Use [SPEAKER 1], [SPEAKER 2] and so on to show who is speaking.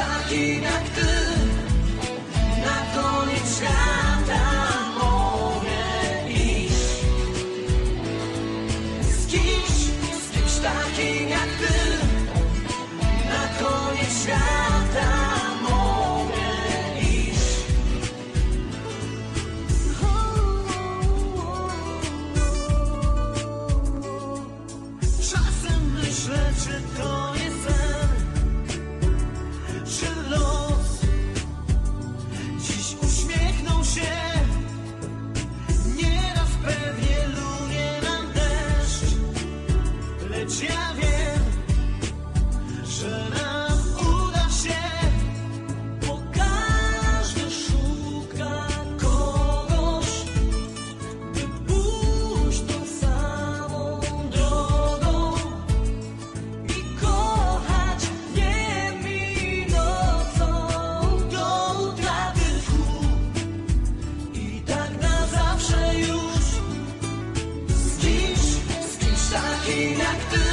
[SPEAKER 1] takim jak ty Na koniec świata mogę iść. Z kimś, z kimś takim jak ty Na koniec świata mogę iść. Czasem myślę, czy to ja wiem, że nam uda się, bo każdy szuka kogoś, by pójść tą samą drogą i kochać nie minącą tą. I tak na zawsze już takim jak ty.